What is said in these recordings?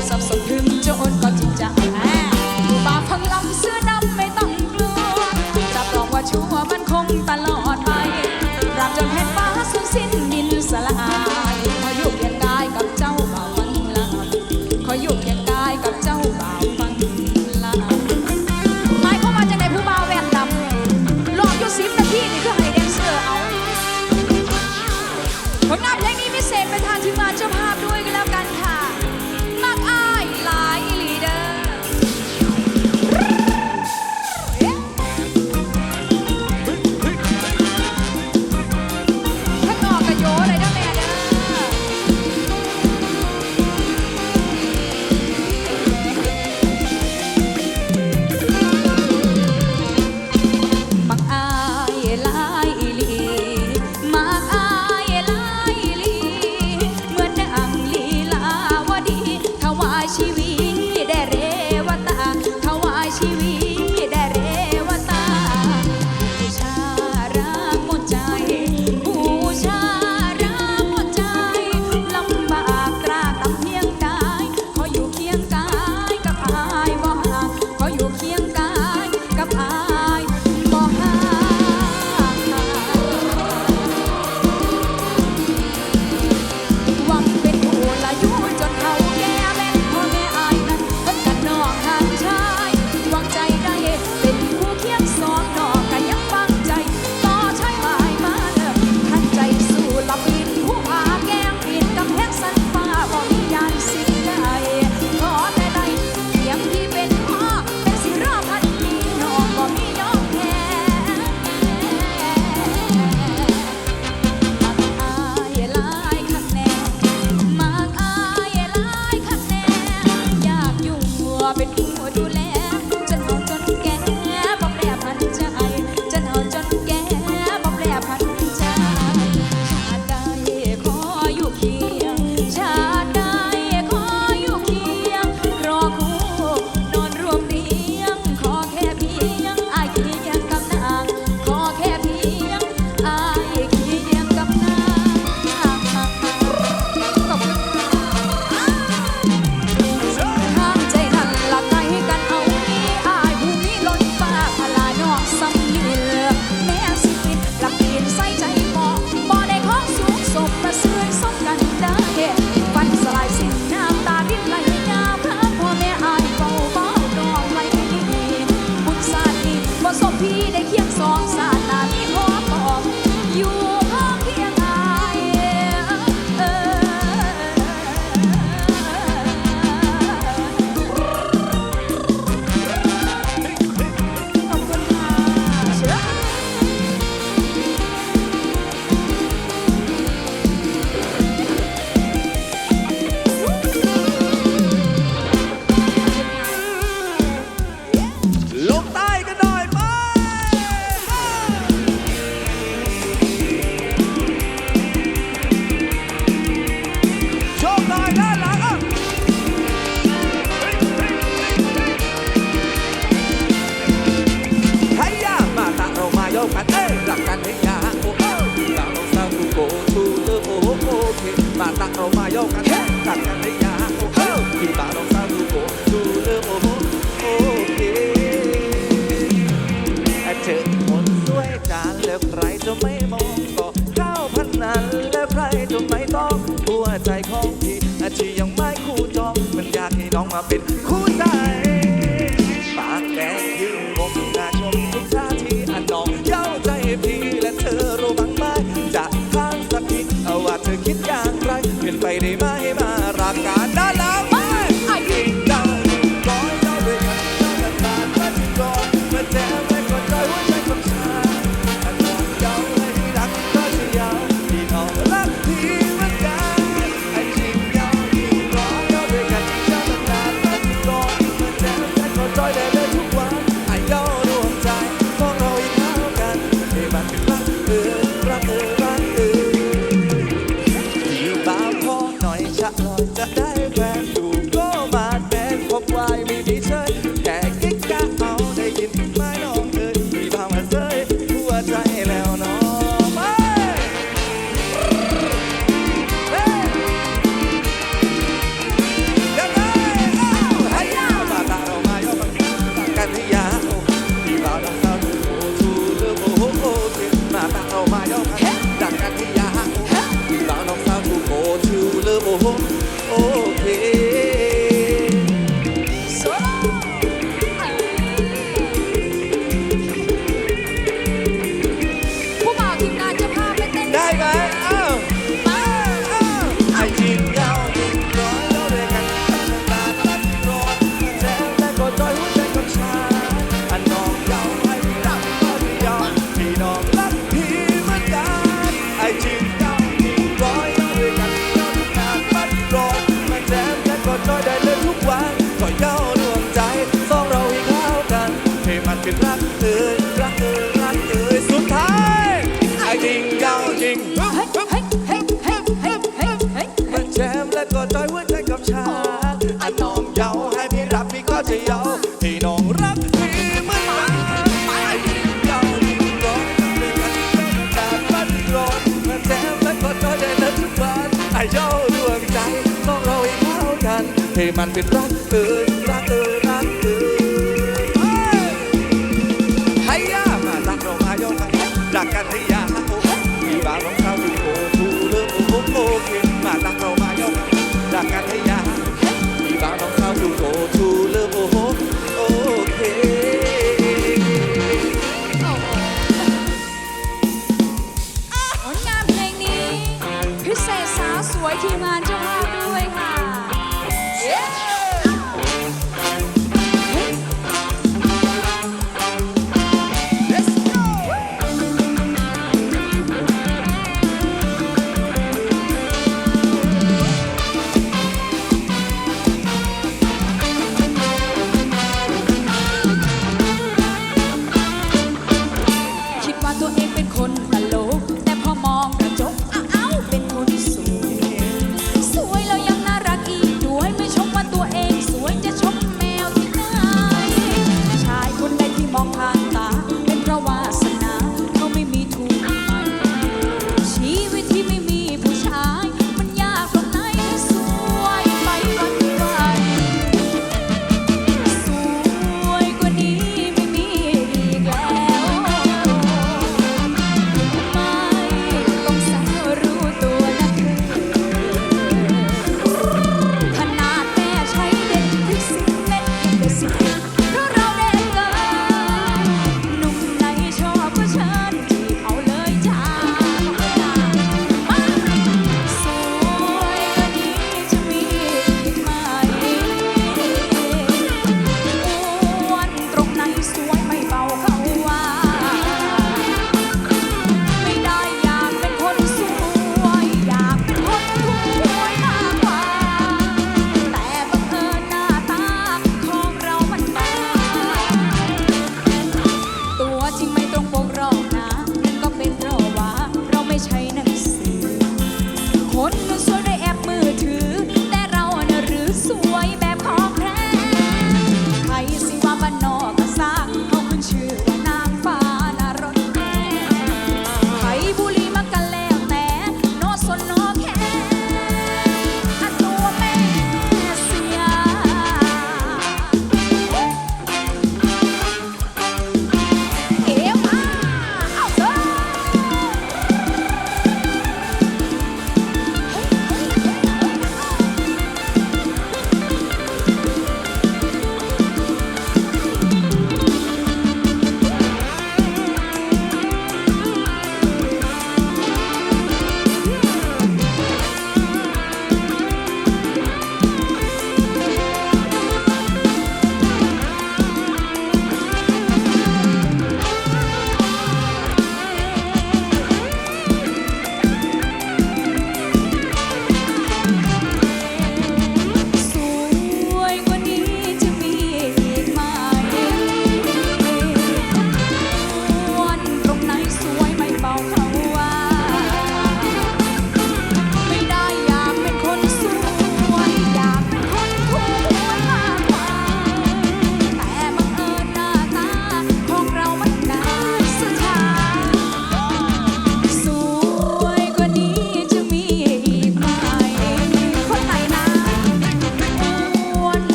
อย่ กินหัวดูแล บาตะเอามาโยกกันจัดกันได้ยาโอ้กินบาลองซาดูโกดูเริ่มโอ้โหโอเคเธอคนสวยจานแล้วใครจะไม่มองก็เข้าพันนันแล้วใครจะไม่ต้องหัวใจของพี่ทียังไม่คู่จองมันอยากให้น้องมาเป็นคู่ใจ ให้มันเป็นรักเธอรักเธอรักเธอให้ยมารักเรามายอมกันรักกันให้ยากีบางรองเท้าดูโอ้ทูเลิกโอ้โอ้เกมารักเรามายอมกันรักกันให้ยามีบางรองเท้ดูโอทูเลิกโอเกผลงานเพลงนี้ พิเสาวสวยทีมงานจ้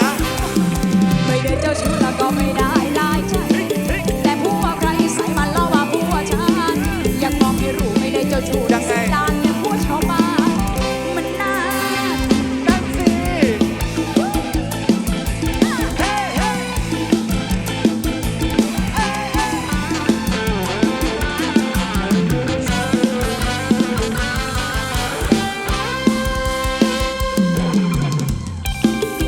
รัก ไม่ได้เจ้าชู้แล้วก็ไม่ได้